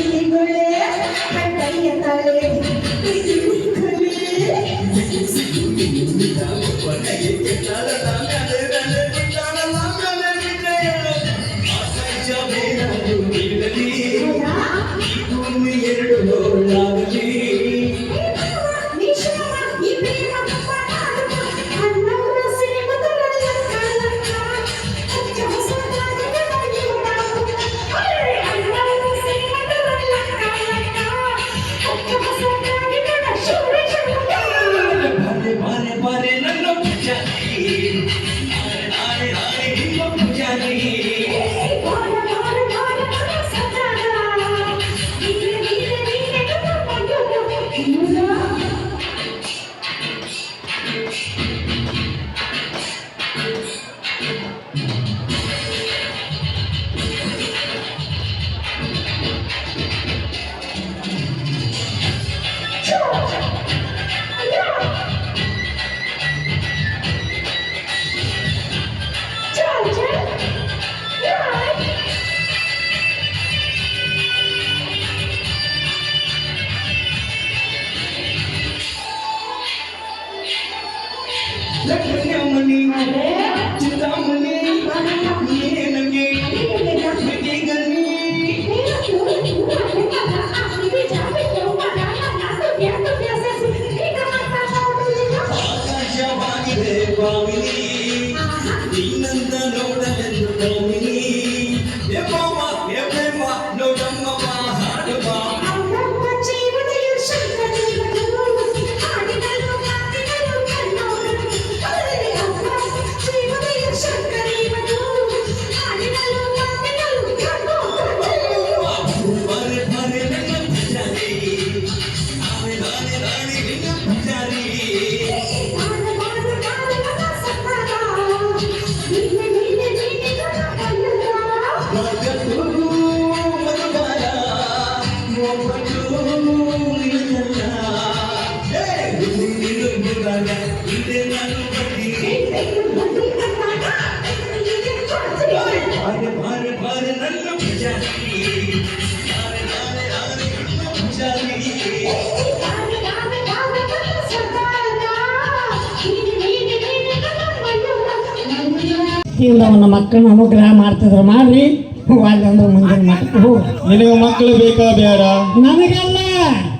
Tiki gule, hantai yata le Tiki gule ನೀನು ಬಿಡಾಗ ಇದೆ ನಾನು ಬಡ್ಡಿ ಬಾರೆ ಮಾಡ್ರಿ ಅಂದ್ರೆ ಮುಂದಿನ ನಿನಗೆ ಮಕ್ಕಳು ಬೇಕಾ ಬೇಡ? ನನಗಲ್ಲ.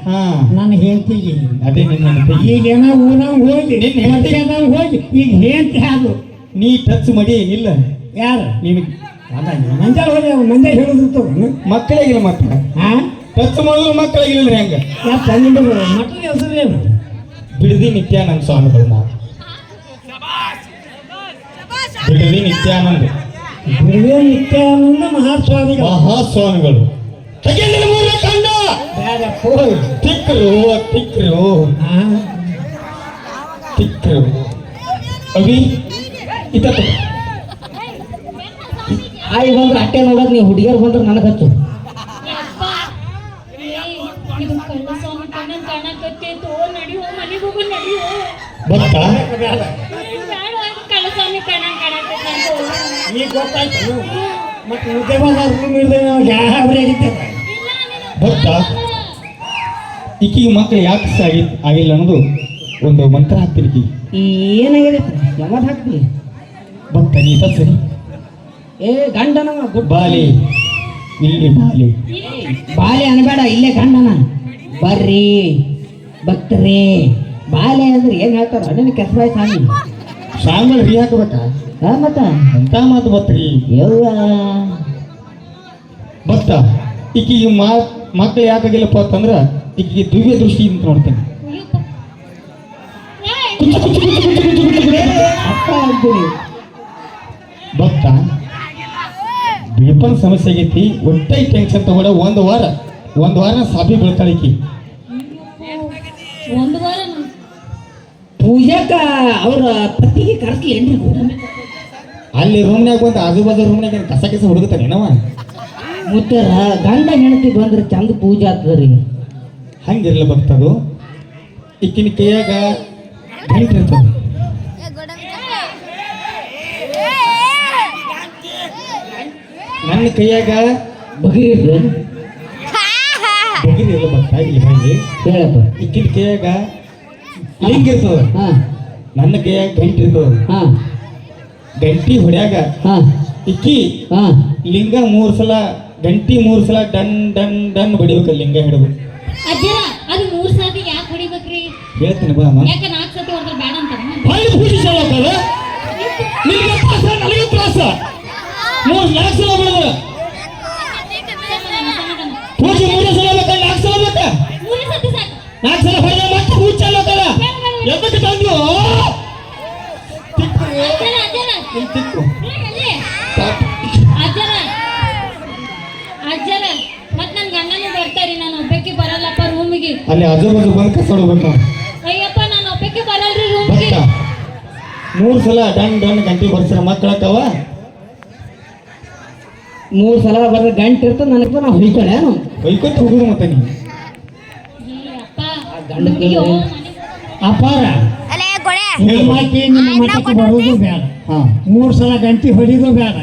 ಹಾ. ನನ್ನ ಹೆಂಡತಿಗೆ ಅದೇ ನಿನ್ನ ತಂಗಿ. ಈಗ ಏನೋ ಊರಾಗ ಹೋಗಿ ನಿನ್ನ ಹೆಂಡ್ತಿ? ಹೋಗಿ ಈಗ ಹೆಂಡತಿ ಅದು. ನೀ ಟಚ್ ಮಾಡಿ ಇಲ್ಲ ಯಾರು? ನಿಮಗೆ ಅಲ್ಲ ಮಂಜಾಳ ಹೋಗಿ ಮಂಜಾಳ ಹೇಳಿದ್ರು ಮಕ್ಕಳಿಗಿಲ್ಲ ಮಕ್ಕಳ ಹಾ ಟಚ್ ಮಾಡಿದ್ರು ಮಕ್ಕಳಿಗಿಲ್ಲ ಹೆಂಗ? ಯಾಕೆ ನಿಮ್ಮದು ಮಕ್ಕಳ ಹೆಸರೇನು ಬಿಡದಿ ನಿತ್ಯಾನಂದ ಸ್ವಾಮಿಗಳು ನಾವು ಬಿಡದಿ ನಿತ್ಯಾನಂದ. ಬಿಡುವೆ ನಿತ್ಯಾನಂದ ಮಹಾಸ್ವಾಮಿಗಳು. ಮಹಾಸ್ವಾಮಿಗಳು. ತಗೆಲಿನ ಮೂಲ ಕಂಡ. ಬೇಡ ಹೋಯ್ ತಿಕ್ರು ತಿಕ್ರು. ಹಾ ತಿಕ್ರು. ಅವಿ ಇತ ಆಯ್ ಬಂದ್ರೆ ಅಟ್ಟೆ ನೋಡೋದು ನೀವು ಹುಡುಗಿಯರು ಬಂದ್ರೆ ನನಗೆ ಹತ್ತು ಯಪ್ಪ, ಈಗ ಗೊತ್ತಾಯ್ತು. ಮತ್ತೆ ಉದ್ಯಮ ಬಂದ್ರೆ ಗೊತ್ತಾ ಈಕಿಗೆ ಮಕ್ಕಳು ಯಾಕೆ ಸಾಗಿ ಆಗಿಲ್ಲ ಅನ್ನೋದು ಒಂದು ಮಂತ್ರ ಹಾಕ್ತಿರ್ಕಿ ಏನಾಗಿದೆ? ಯಾವಾಗ ಹಾಕ್ತಿ? ಭಕ್ತ ನೀತ ಸರಿ. ಏ ಗಂಡನ ಗುಡ್ ಬಾಲಿ. ಇಲ್ಲಿ ಬಾಲಿ. ಬಾಲೆ ಅನ್ಬೇಡ ಇಲ್ಲೇ ಗಂಡನ. ಬರ್ರಿ. ಭಕ್ತರೇ. ಬಾಲೆ ಅಂದ್ರೆ ಏನ್ ಹೇಳ್ತಾರ? ಅಣ್ಣನ ಕೆಸರಾಯ್ ಸ್ವಾಮಿ ಸಾಂಗ್ ರೀ ಹಾಕ್ಬೇಕಾ ಮತ್ತ ಅಂತ ಮಾತು ಬತ್ರಿ. ಯವ್ವ. ಭಕ್ತ ಈಕಿಗೆ ಮಾ ಮಕ್ಳು ಯಾಕಾಗಿಲ್ಲಪ್ಪ ಅಂತಂದ್ರ ಈಕಿಗೆ ದಿವ್ಯ ದೃಷ್ಟಿ ಅಂತ ನೋಡ್ತೇನೆ. ಬತ್ತ ಬೇಪನ್ ಸಮಸ್ಯೆ ಆಗೈತಿ ಒಟ್ಟೆ ಟೆನ್ಷನ್ ತಗೊಂಡ ಒಂದು ವಾರ ಒಂದು ವಾರ ಸಾಬಿ ಬೀಳ್ತಾಳೆ ಈಕಿ. ಪೂಜಾಕ ಅವ್ರ ಪತಿಗೆ ಕರ್ಸ್ಲಿ ಏನ್ರಿ? ಅಲ್ಲಿ ರೂಮ್ನ್ಯಾಗ ಬಂದು ಆಜು ಬಾಜು ರೂಮ್ನಾಗ ಕಸ ಕಸ ಹುಡುಗತಾನೆ ಏನವ? ಮುತ್ತರ ಗಂಡ ಹೆಂಡತಿ ಬಂದ್ರೆ ಚಂದ ಪೂಜೆ ಆಗ್ತದ್ರಿ ಹಂಗಿರಲ್ಲ ಭಕ್ತದು ಇಕ್ಕಿನ ಕೈಯಾಗ ಗಂಟು ಇರ್ತದೆ. ನನ್ನ ಕೈಯಾಗ ಬಗಿರಿ ಬಗಿರಿಲ್ಲ ಭಕ್ತ ಇಲ್ಲಿ ಹಂಗೆ ಹೇಳಪ್ಪ. ಇಕ್ಕಿನ ಕೈಯಾಗ ಲಿಂಗ ಇರ್ತದ. ನನ್ನ ಕೈಯಾಗ ಗಂಟು ಇರ್ತದ. ಹಾ. ಗಂಟಿ ಹೊಡ್ಯಾಗ ಹಾ. ಇಕ್ಕಿ ಹಾ. ಲಿಂಗ ಮೂರು ಸಲ ಗಂಟಿ ಮೂರು ಸಲ ಡನ್ ಡನ್ ಡನ್ ಬಡಿಬೇಕು ಲಿಂಗ ಹಿಡಿದು ಅಜ್ಜರ ಅದು ಮೂರ್ ಸಾತಿ ಯಾಕೆ ಹೊಡಿಬೇಕ್ರಿ? ಹೇಳ್ತೀನಿ ಬಾ ಅಮ್ಮ. ಯಾಕ ನಾಲ್ಕು ಸತಿ ಹೊಡೆದ್ರೆ ಪೂಜೆ ತ್ರಾಸ ನನಗೆ ತ್ರಾಸ. ಮೂರು ನಾಲ್ಕು ಸಲ ಬಿಡೋದು ಪೂಜೆ ಮೂರು ಸಲ ಬೇಕಾ? ನಾಲ್ಕು ಸಲ ಬೇಕಾ? ಮೂರೇ ಸತಿ ಸಾಕು. ನಾಲ್ಕು ಸಲ ಹೊಡೆದ ಮತ್ತೆ ಪೂಜೆ ಚಾಲು ಆಗ್ತದ ಎದಕ್ಕೆ ಸಾಕು. ಅಜ್ಜರ ಅಜ್ಜರ ಮತ್ ನನ್ ಗಂಡನು ಬರ್ತಾರಿ ನಾನು ಒಬ್ಬಕ್ಕೆ ಬರಲ್ಲಪ್ಪ ರೂಮಿಗೆ ಅಲ್ಲಿ ಅದು ಬಾಜು ಬಂದು ಕಸ ಹೊಡ್ಬೇಕು ಅಯ್ಯಪ್ಪ ನಾನು ಒಬ್ಬಕ್ಕೆ ಬರಲ್ಲ ರೂಮಿಗೆ ಮೂರು ಸಲ ಡನ್ ಡನ್ ಗಂಟೆ ಬರ್ಸಿರ ಮಕ್ಕಳಕ್ಕವ? ಮೂರು ಸಲ ಬರ ಗಂಟೆ ಇರ್ತದೆ ನನಗೆ ನಾವು ಹೊಯ್ಕೊಳ್ಳೆ ಏನು ಬೈಕೊತ್ ಹೋಗುದು ಮತ್ತೆ ನೀವು ಅಪ್ಪ. ಗೊಳೆ ನಿಮ್ಮ ಆಕಿ ನಿಮ್ಮ ಮಠಕ್ಕೆ ಬರೋದು ಬೇಡ. ಹಾ ಮೂರು ಸಲ ಗಂಟಿ ಹೊಡಿದು ಬೇಡ.